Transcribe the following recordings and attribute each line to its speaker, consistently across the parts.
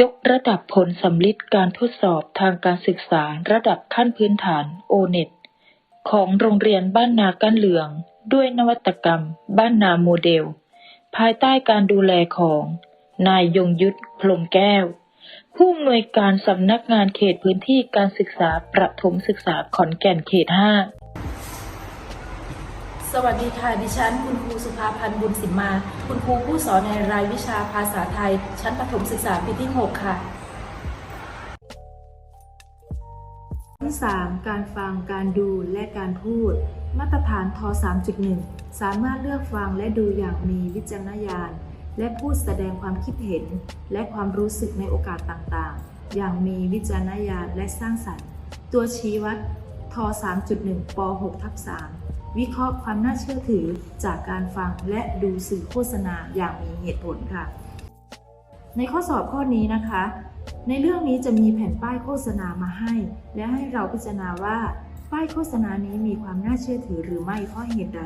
Speaker 1: ยกระดับผลสำลิดการทดสอบทางการศึกษาระดับขั้นพื้นฐาน O-NET ของโรงเรียนบ้านนาก้านเหลือง ด้วยนวัตกรรม บ้านนาโมเดล ภายใต้การดูแลของ นายยงยุทธพรมแก้ว ผู้อำนวยการสำนักงานเขตพื้นที่การศึกษาประถมศึกษาขอนแก่นเขต 5
Speaker 2: สวัสดีค่ะ ดิฉัน คุณครูสุภาพันธ์บุญสิมมา คุณครูผู้สอนในรายวิชาภาษาไทย ชั้นประถมศึกษาปีที่ 6 ค่ะที่3การฟังการดูและการพูด มาตรฐานท3.1 สามารถเลือกฟังและดูอย่างมีวิจารณญาณ และพูดแสดงความคิดเห็น และความรู้สึกในโอกาสต่างๆ อย่างมีวิจารณญาณและสร้างสรรค์ ตัวชี้วัดท3.1ป6ทับ3 วิเคราะห์ความน่าเชื่อถือจากการฟังและดูสื่อโฆษณาอย่างมีเหตุผลค่ะ ในข้อสอบข้อนี้นะคะ ในเรื่องนี้จะมีแผ่นป้ายโฆษณามาให้ และให้เราพิจารณาว่า ป้ายโฆษณานี้มีความน่าเชื่อถือหรือไม่เพราะเหตุใด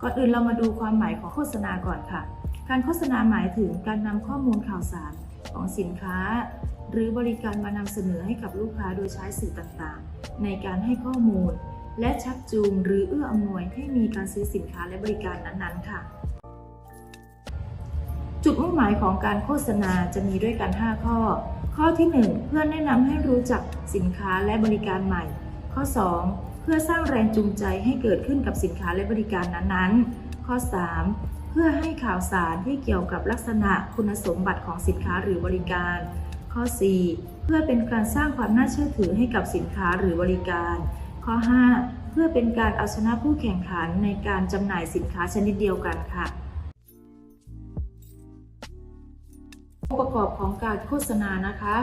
Speaker 2: ก่อนอื่นเรามาดูความหมายของโฆษณาก่อนค่ะ การโฆษณาหมายถึงการนำข้อมูลข่าวสารของสินค้า หรือบริการมานำเสนอให้กับลูกค้าโดยใช้สื่อต่างๆ ในการให้ข้อมูล และชักจูงหรือเอื้ออำนวยให้มีการซื้อสินค้าและบริการนั้นๆ ค่ะ จุดมุ่งหมายของการโฆษณาจะมีด้วยกัน 5 ข้อ ข้อที่ 1 เพื่อแนะนำให้รู้จักสินค้าและบริการใหม่ ข้อ 2 เพื่อสร้างแรงจูงใจให้เกิดขึ้นกับสินค้าและบริการนั้นๆ ข้อ 3 เพื่อให้ข่าวสารที่เกี่ยวกับลักษณะคุณสมบัติของสินค้าหรือบริการ ข้อ 4 เพื่อเป็นการสร้างความน่าเชื่อถือให้กับสินค้าหรือบริการ ข้อ 5 เพื่อเป็นการเอาชนะผู้แข่งขันในการจำหน่ายสินค้าชนิดเดียวกันค่ะองค์ประกอบของการโฆษณานะคะ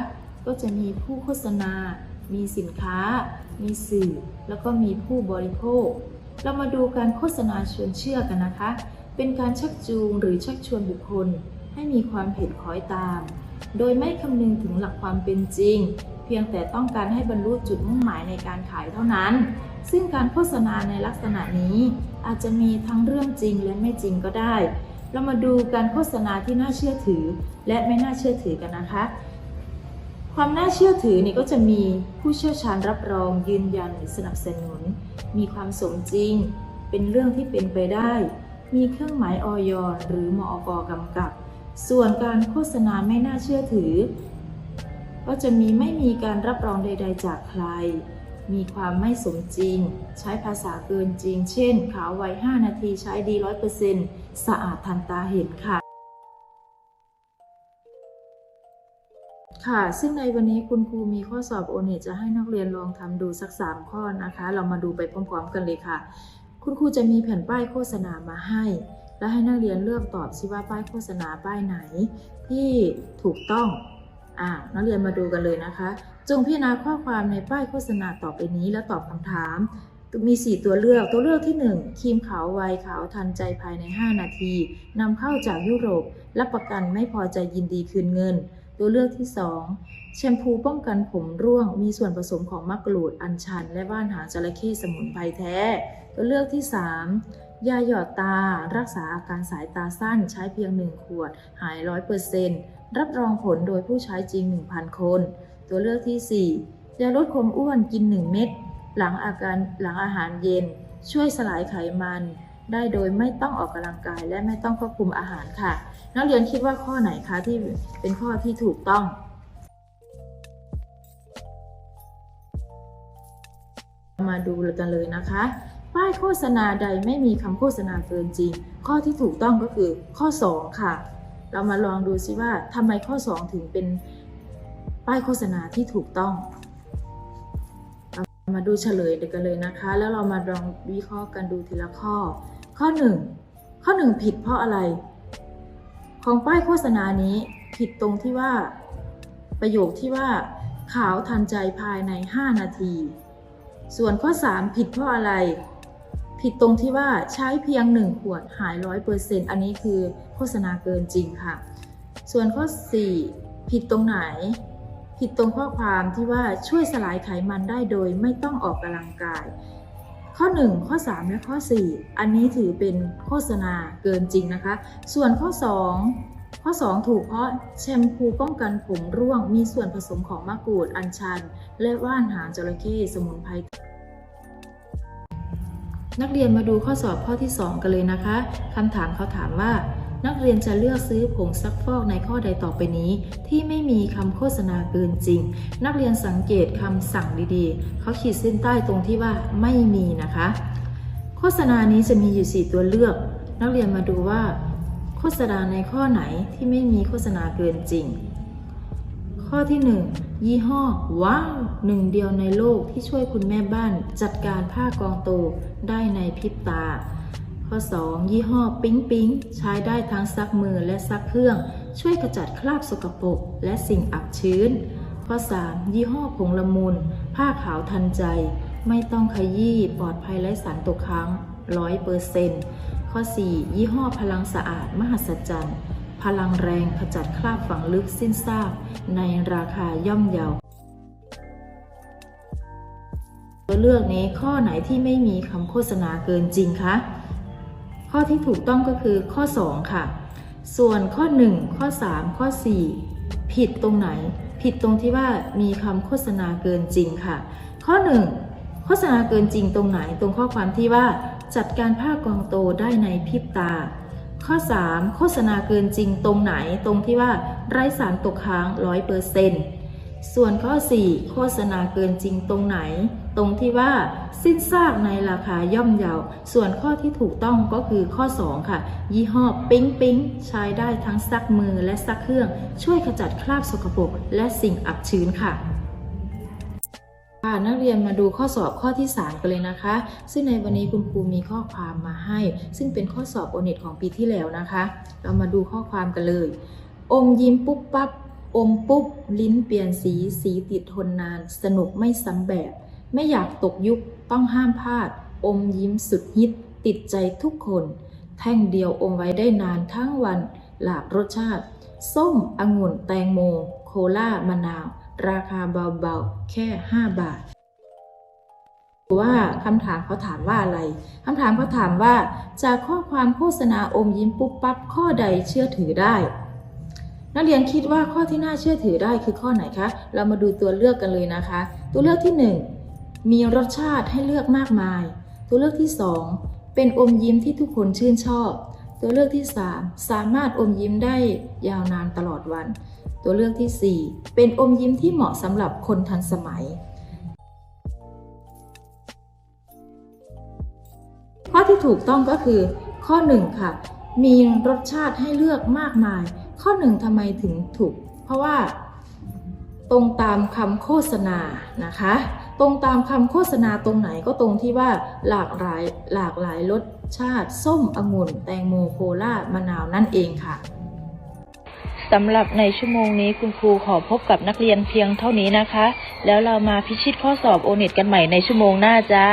Speaker 2: ก็จะมีผู้โฆษณา มีสินค้า มีสื่อ แล้วก็มีผู้บริโภค เรามาดูการโฆษณาชวนเชื่อกันนะคะ เป็นการชักจูงหรือชักชวนบุคคล ให้มีความเห็นคล้อยตาม โดยไม่คำนึงถึงหลักความเป็นจริง เพียงแต่ต้องการให้บรรลุจุดมุ่งหมายในการขายเท่านั้น ซึ่งการโฆษณาในลักษณะนี้อาจจะมีทั้งเรื่องจริงและไม่จริงก็ได้ เรามาดูการโฆษณาที่น่าเชื่อถือ และไม่น่าเชื่อถือกันนะคะ ความน่าเชื่อถือนี่ก็จะมีผู้เชี่ยวชาญรับรองยืนยันหรือสนับสนุน มีความสมจริง เป็นเรื่องที่เป็นไปได้ มีเครื่องหมายออยหรือมอกกำกับ ส่วนการโฆษณาไม่น่าเชื่อถือ ก็จะมีไม่มีการรับรองใด ๆ จากใคร มีความไม่สมจริง ใช้ภาษาเกินจริง เช่น ขาวไว 5 นาทีใช้ดี100%สะอาดทันตาเห็นค่ะ ค่ะ ซึ่งในวันนี้คุณครูมีข้อสอบโอเนจะให้นักเรียนลองทำดูสัก 3 ข้อนะคะ เรามาดูไปพร้อมๆ กันเลยค่ะ คุณครูจะมีแผ่นป้ายโฆษณามาให้ และให้นักเรียนเลือกตอบสิว่าป้ายโฆษณาป้ายไหน ที่ถูกต้อง อ่านักเรียนมาดูกันเลยนะคะ จงพิจารณาข้อความในป้ายโฆษณาต่อไปนี้และตอบคำถาม มี 4 ตัวเลือก ตัวเลือกที่ 1ครีมขาวไวขาวทันใจภายใน 5 นาทีนำเข้าจากยุโรป รับประกันไม่พอใจยินดีคืนเงิน ตัวเลือกที่ 2 แชมพูป้องกันผมร่วง มีส่วนผสมของมะกรูดอัญชัน และว่านหางจระเข้สมุนไพรแท้ ตัวเลือกที่ 3ยาหยอดตา รักษาอาการสายตาสั้นใช้เพียง 1 ขวด หาย 100% รับรองผลโดยผู้ใช้จริง 1,000 คน ตัวเลือกที่ 4 ยาลดความอ้วนกิน 1 เม็ดหลังอาการหลังอาหารเย็น ช่วยสลายไขมัน ได้โดยไม่ต้องออกกำลังกายและไม่ต้องควบคุมอาหารค่ะ นักเรียนคิดว่าข้อไหนคะที่เป็นข้อที่ถูกต้องมาดูกันเลยนะคะ ป้ายโฆษณาใดไม่มีคำโฆษณาเกินจริง ข้อที่ถูกต้องก็คือข้อ 2 ค่ะ เรามาลองดูซิว่าทำไมข้อ 2 ถึงเป็นป้ายโฆษณาที่ถูกต้องมาดูเฉลยกันเลยนะคะ แล้วเรามาลองวิเคราะห์กันดูทีละข้อ ข้อ 1 ข้อ 1 ผิดเพราะอะไร ของป้ายโฆษณานี้ผิดตรงที่ว่าประโยคที่ว่าขาวทันใจภายใน 5 นาที ส่วนข้อ 3 ผิดเพราะอะไร ผิดตรงที่ว่าใช้เพียง 1 ขวดหาย 100%อันนี้คือโฆษณาเกินจริงค่ะ ส่วนข้อ 4 ผิดตรงไหน ผิดตรงข้อความที่ว่าช่วยสลายไขมันได้โดยไม่ต้องออกกำลังกาย ข้อ 1 ข้อ 3 และข้อ 4 อันนี้ถือเป็นโฆษณาเกินจริงนะคะ ส่วนข้อ 2ข้อ 2 ถูกเพราะแชมพูป้องกันผมร่วงมีส่วนผสมของมะกรูดอัญชัน และว่านหางจระเข้สมุนไพร นักเรียนมาดูข้อสอบข้อที่ 2 กันเลยนะคะคำถามเขาถามว่า นักเรียนจะเลือกซื้อผงซักฟอกในข้อใดต่อไปนี้ ที่ไม่มีคำโฆษณาเกินจริง นักเรียนสังเกตคำสั่งดีๆ เขาขีดเส้นใต้ตรงที่ว่าไม่มีนะคะ โฆษณานี้จะมีอยู่ 4 ตัวเลือก นักเรียนมาดูว่า โฆษณาในข้อไหนที่ไม่มีโฆษณาเกินจริง ข้อที่ 1 ยี่ห้อว้าวหนึ่งเดียวในโลกที่ช่วยคุณแม่บ้านจัดการผ้ากองโตได้ในพริบตา ข้อ 2 ยี่ห้อปิ๊งปิ๊งใช้ได้ทั้งซักมือและซักเครื่อง ช่วยขจัดคราบสกปรกและสิ่งอับชื้น ข้อ 3 ยี่ห้อผงละมุน ผ้าขาวทันใจ ไม่ต้องขยี้ปลอดภัยไร้สารตกค้างร้อยเปอร์เซ็นต์ข้อ 4 ยี่ห้อพลังสะอาดมหัศจรรย์ พลังแรงขจัดคราบฝังลึกสิ้นซากในราคาย่อมเยาตัวเลือกนี้ข้อไหนที่ไม่มีคำโฆษณาเกินจริงคะข้อที่ถูกต้องก็คือข้อ 2 ค่ะ ส่วนข้อ 1 ข้อ 3 ข้อ 4 ผิดตรงไหน ผิดตรงที่ว่ามีคำโฆษณาเกินจริงค่ะ ข้อ 1 โฆษณาเกินจริงตรงไหนตรงข้อความที่ว่าจัดการผ้ากองโตได้ในพริบตา ข้อ 3 โฆษณาเกินจริงตรงไหนตรงที่ว่าไร้สารตกค้างร้อยเปอร์เซนต์ส่วนข้อ 4 โฆษณาเกินจริงตรงไหน ตรงที่ว่าสิ้นซากในราคาย่อมเยา ส่วนข้อที่ถูกต้องก็คือข้อ 2 ค่ะ ยี่ห้อปิ๊งปิ๊งใช้ได้ทั้งซักมือและซักเครื่อง ช่วยขจัดคราบสกปรกและสิ่งอับชื้นค่ะ ค่ะนักเรียนมาดูข้อสอบข้อที่ 3 กันเลยนะคะ ซึ่งในวันนี้คุณครูมีข้อความมาให้ ซึ่งเป็นข้อสอบโอเน็ตของปีที่แล้วนะคะ เรามาดูข้อความกันเลย อมยิ้มปุ๊บปั๊บอมปุ๊บ ลิ้นเปลี่ยนสีสีติดทนนาน สนุกไม่ซ้ำแบบ ไม่อยากตกยุคต้องห้ามพลาด อมยิ้มสุดฮิต ติดใจทุกคน แท่งเดียวอมไว้ได้นานทั้งวัน หลากรสชาติ ส้มองุ่นแตงโม โคลามะนาว ราคาเบาๆ แค่ 5 บาท ว่าคำถามเขาถามว่าอะไรคำถามเขาถามว่า จากข้อความโฆษณาอมยิ้มปุ๊บปั๊บข้อใดเชื่อถือได้ นักเรียนคิดว่าข้อที่น่าเชื่อถือได้คือข้อไหนคะ เรามาดูตัวเลือกกันเลยนะคะ ตัวเลือกที่ 1 มีรสชาติให้เลือกมากมาย ตัวเลือกที่ 2 เป็นอมยิ้มที่ทุกคนชื่นชอบ ตัวเลือกที่ 3 สามารถอมยิ้มได้ยาวนานตลอดวัน ตัวเลือกทีสี่ 4 เป็นอมยิ้มที่เหมาะสำหรับคนทันสมัย ข้อที่ถูกต้องก็คือ ข้อ 1 ค่ะ มีรสชาติให้เลือกมากมาย ข้อ 1ทำไมถึงถูก เพราะว่าตรงตามคำโฆษณานะคะ ตรงตามคำโฆษณาตรงไหนก็ตรงที่ว่าหลากหลายหลากหลายรสชาติ ส้มองุ่น แตงโมโคลามะนาวนั่นเองค่ะ
Speaker 1: สำหรับในชั่วโมงนี้คุณครูขอพบกับนักเรียนเพียงเท่านี้นะคะ แล้วเรามาพิชิตข้อสอบโอเน็ตกันใหม่ในชั่วโมงหน้าจ้า